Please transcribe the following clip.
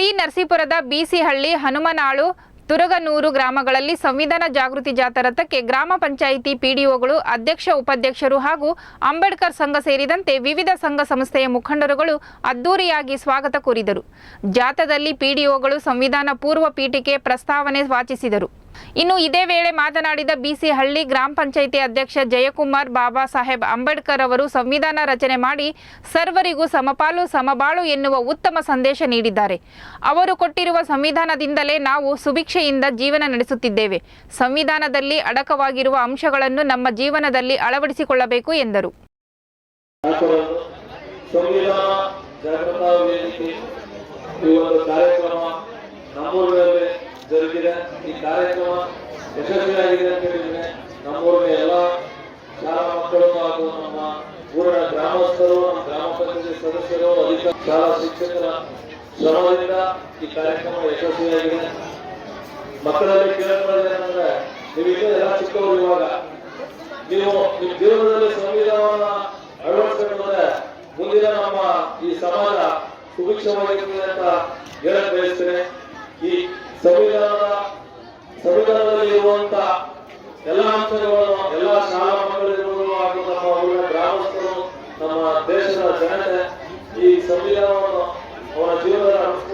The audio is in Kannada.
ಟಿ ನರಸೀಪುರದ ಬಿಸಿಹಳ್ಳಿ ಹನುಮನಾಳು, ತುರಗನೂರು ಗ್ರಾಮಗಳಲ್ಲಿ ಸಂವಿಧಾನ ಜಾಗೃತಿ ಜಾಥರಥಕ್ಕೆ ಗ್ರಾಮ ಪಂಚಾಯಿತಿ ಪಿಡಿಒಗಳು ಅಧ್ಯಕ್ಷ, ಉಪಾಧ್ಯಕ್ಷರು ಹಾಗೂ ಅಂಬೇಡ್ಕರ್ ಸಂಘ ಸೇರಿದಂತೆ ವಿವಿಧ ಸಂಘ ಸಂಸ್ಥೆಯ ಮುಖಂಡರುಗಳು ಅದ್ದೂರಿಯಾಗಿ ಸ್ವಾಗತ ಕೋರಿದರು. ಜಾಥಾದಲ್ಲಿ ಪಿಡಿಒಗಳು ಸಂವಿಧಾನ ಪೂರ್ವ ಪೀಠಿಕೆ ಪ್ರಸ್ತಾವನೆ ವಾಚಿಸಿದರು. ಇನ್ನು ಇದೇ ವೇಳೆ ಮಾತನಾಡಿದ ಬಿಸಿ ಹಳ್ಳಿ ಗ್ರಾಮ ಪಂಚಾಯಿತಿ ಅಧ್ಯಕ್ಷ ಜಯಕುಮಾರ್ ಬಾಬಾ ಸಾಹೇಬ್ ಅಂಬೇಡ್ಕರ್ ಅವರು ಸಂವಿಧಾನ ರಚನೆ ಮಾಡಿ ಸರ್ವರಿಗೂ ಸಮಪಾಲು ಸಮಬಾಳು ಎನ್ನುವ ಉತ್ತಮ ಸಂದೇಶ ನೀಡಿದ್ದಾರೆ. ಅವರು ಕೊಟ್ಟಿರುವ ಸಂವಿಧಾನದಿಂದಲೇ ನಾವು ಸುಭಿಕ್ಷೆಯಿಂದ ಜೀವನ ನಡೆಸುತ್ತಿದ್ದೇವೆ. ಸಂವಿಧಾನದಲ್ಲಿ ಅಡಕವಾಗಿರುವ ಅಂಶಗಳನ್ನು ನಮ್ಮ ಜೀವನದಲ್ಲಿ ಅಳವಡಿಸಿಕೊಳ್ಳಬೇಕು ಎಂದರು. ಸಂವಿಧಾನ ಜರುಗಿದೆ. ಈ ಕಾರ್ಯಕ್ರಮ ಯಶಸ್ವಿಯಾಗಿದೆ ಅಂತ ಹೇಳಿದ್ರೆ ನಮ್ಮೂರಿನ ಎಲ್ಲ ಶಾಲಾ ಮಕ್ಕಳು ಹಾಗೂ ನಮ್ಮ ಊರಿನ ಗ್ರಾಮಸ್ಥರು, ನಮ್ಮ ಗ್ರಾಮ ಪಂಚಾಯತಿ ಸದಸ್ಯರು, ಅಧಿಕ ಶಾಲಾ ಶಿಕ್ಷಕರ ಶ್ರಮದಿಂದ ಈ ಕಾರ್ಯಕ್ರಮ ಯಶಸ್ವಿಯಾಗಿದೆ ಮಕ್ಕಳಲ್ಲಿ ಕೇಳ್ಕೊಳ್ಳೋದೇನಂದ್ರೆ ನೀವು ಇನ್ನೂ ಎಲ್ಲ ಚಿಕ್ಕವರು ಇವಾಗ, ನೀವು ನಿಮ್ಮ ಜೀವನದಲ್ಲಿ ಸಂವಿಧಾನವನ್ನ ಅಳವಡಿಸಿಕೊಂಡ್ರೆ ಮುಂದಿನ ನಮ್ಮ ಈ ಸಮಾಜ ಸುಭಿಕ್ಷವಾಗಿರ್ತದೆ ಅಂತ ಹೇಳಕ್ ಬಯಸ್ತೇನೆ. ಈ ಸಂವಿಧಾನದ ಸಂವಿಧಾನದಲ್ಲಿ ಇರುವಂತ ಎಲ್ಲ ಅಂಶಗಳನ್ನು ಎಲ್ಲ ಶಾಲಾ ಮಕ್ಕಳಿರ್ಬೋದು ಹಾಗೂ ನಮ್ಮ ಊರಿನ ಗ್ರಾಮಸ್ಥರು, ನಮ್ಮ ದೇಶದ ಜನತೆ ಈ ಸಂವಿಧಾನವನ್ನು ಅವರ ಅಳವಡಿಸ್ಕೊಂಡು